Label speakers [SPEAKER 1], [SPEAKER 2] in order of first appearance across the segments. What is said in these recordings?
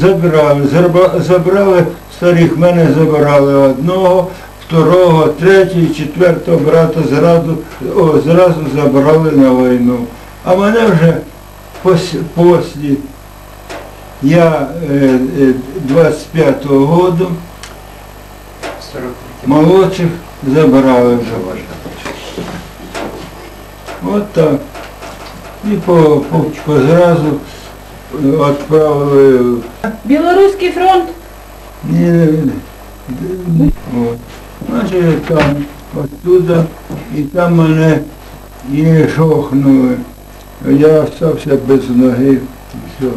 [SPEAKER 1] Забрали, забрали старих, мене забирали одного, второго, третього, четвертого брата зразу, о, зразу забрали на війну. А мене вже після, я е, е, 25-го року, молодших забрали вже. От так. І по, по, по зразу відправили
[SPEAKER 2] Білоруський фронт.
[SPEAKER 1] ні, ні. Значить, там, оттуда, і там мене і шохнули. Я залишився без ноги. Все.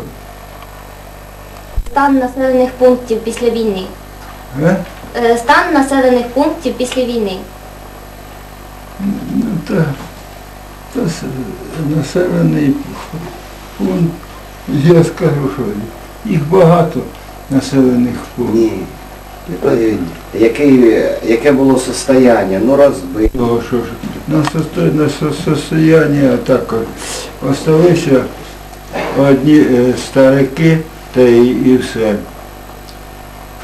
[SPEAKER 3] Стан населених пунктів після війни.
[SPEAKER 1] Е?
[SPEAKER 3] Е, Стан населених пунктів після війни.
[SPEAKER 1] Ну, то с- населений пункт, я скажу, що їх багато населених пунктів.
[SPEAKER 4] Ні. Е, Яке, яке було состояння? Ну розбито.
[SPEAKER 1] Того, що ж на состо- на состояння так от осталися одні е, старики та і, і все.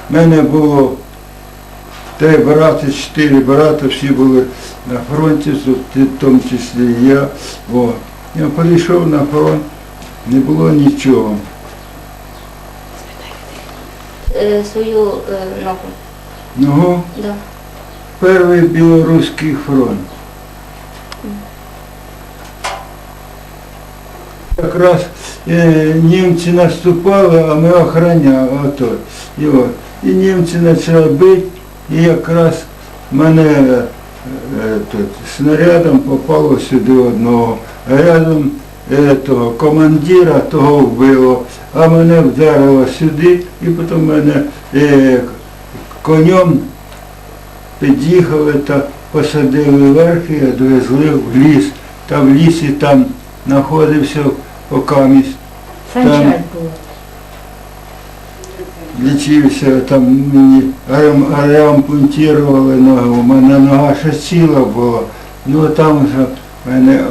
[SPEAKER 1] У мене було три брати, чотири брати, всі були на фронті, в тому числі і я. О. Я прийшов на фронт, не було нічого.
[SPEAKER 3] Е, Свою е, ногу.
[SPEAKER 1] Ну,
[SPEAKER 3] Да.
[SPEAKER 1] перший білоруський фронт. Якраз е, німці наступали, а ми охороняли ото. І, от. і німці почали бити, і якраз мене е, е, тут, снарядом попало сюди одного. А рядом того, командира того вбило, а мене вдарило сюди, і потім мене е, конем під'їхали та посадили вверх і відвезли в ліс. Там в лісі там знаходився окамість,
[SPEAKER 2] було.
[SPEAKER 1] лічився, там мені ремонтували ногу, у мене нога ще ціла була. Ну там вже мене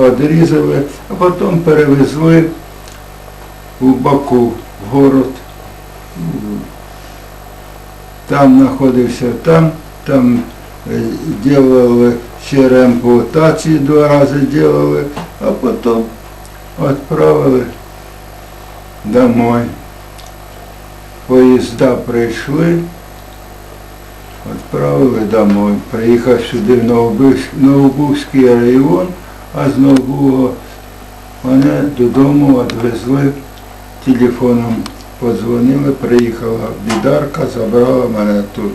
[SPEAKER 1] одрізали, а потім перевезли у Баку, в город. Там знаходився там, там е, делали ще реампутації два рази делали, а потім відправили домой. Поїзда прийшли, відправили домой. Приїхав сюди в Новобузький, район, а з Нового мене додому відвезли телефоном. Подзвонили, приїхала бідарка, забрала мене тут.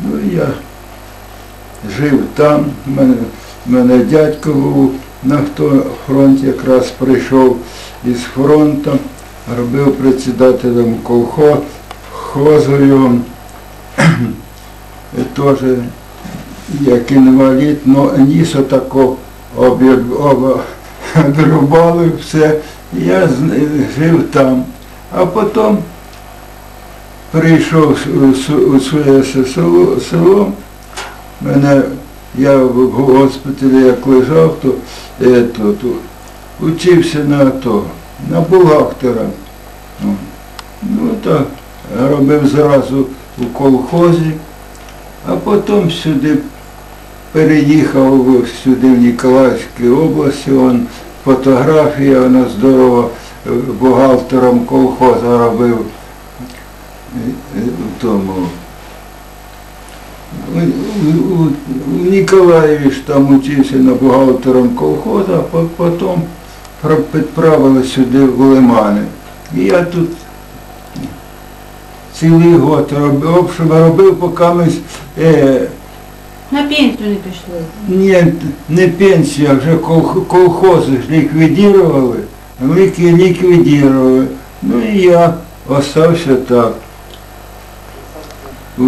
[SPEAKER 1] Ну я жив там, мене, мене дядько був на фронт якраз прийшов із фронту, робив председателем колхозу його, теж як інвалід, но ніс отако обрубали все. Я жив там. А потім прийшов у своє село, мене, я в госпіталі як лежав, то, е, то учився на то, на бухгалтера. Ну, Ну так, робив зразу у колхозі, а потім сюди переїхав сюди в Ніколаївській області, он фотографія, вона здорова, е, бухгалтером колхозу робив е, тому. У, Ніколаєві ж там учився на бухгалтером колхозу, а потім підправили сюди в Лимани. І я тут цілий год робив, в общем, робив, поки ми, е,
[SPEAKER 2] На пенсію не пішли.
[SPEAKER 1] ні, не пенсія, а вже кол- колхози ж ліквідували, ліки ліквідували. Ну і я остався так. У,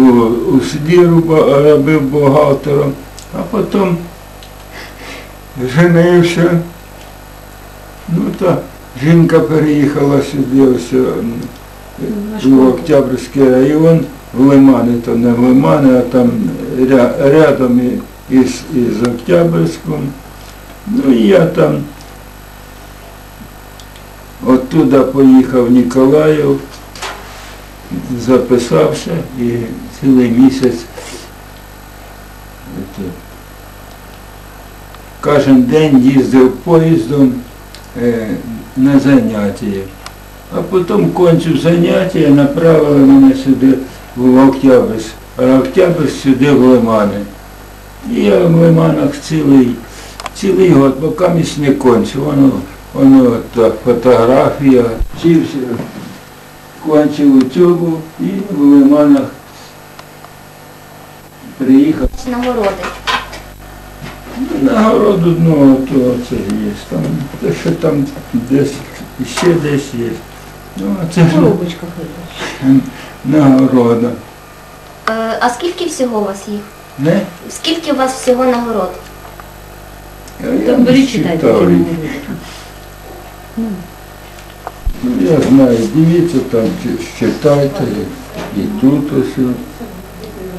[SPEAKER 1] у селі руба- робив бухгалтером, а потім женився. Ну так, жінка переїхала сюди, ось,
[SPEAKER 2] На
[SPEAKER 1] в
[SPEAKER 2] школу.
[SPEAKER 1] Октябрьський район, в Лимани, то не в Лимани, а там ря- рядом із, із Октябрьським. Ну і я там Оттуда поїхав в Ніколаїв, записався і цілий місяць кожен день їздив поїздом е, на заняття. А потім кончив заняття, направили мене сюди в Октябрьськ, а Октябрьськ сюди в Лимани. І я в Лиманах цілий, цілий год, поки місь не кончив. Воно, воно та фотографія. Вчився, кончив учебу і в Лиманах приїхав.
[SPEAKER 3] Нагороди.
[SPEAKER 1] Нагороду одного то це є. Там, те, що там десь, ще десь є. Ну, а це ж
[SPEAKER 2] Коробочка ходить.
[SPEAKER 1] нагорода.
[SPEAKER 3] Е, А скільки всього у вас їх?
[SPEAKER 1] Не?
[SPEAKER 3] Скільки у вас всього нагород?
[SPEAKER 1] А я не
[SPEAKER 2] читайте.
[SPEAKER 1] читав їх. Ну, Я знаю, дивіться там, чи- читайте, і тут ось,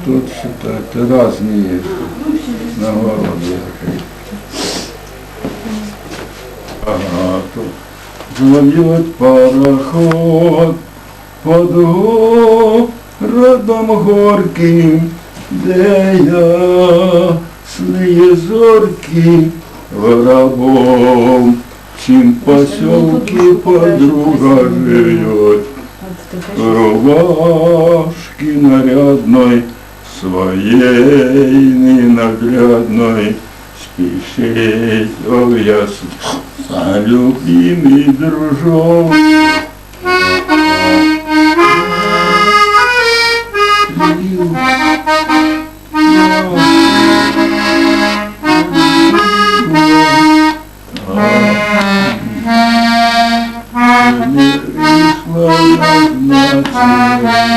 [SPEAKER 1] тут читайте, різні є нагороди. Ага, тут злов'ють пароход под городом горьким, де ясные зорки воробом, чим поселки подруга живет. Рубашки нарядной, своей ненаглядной, спешить, о, я с- а любимый дружок. Thank you.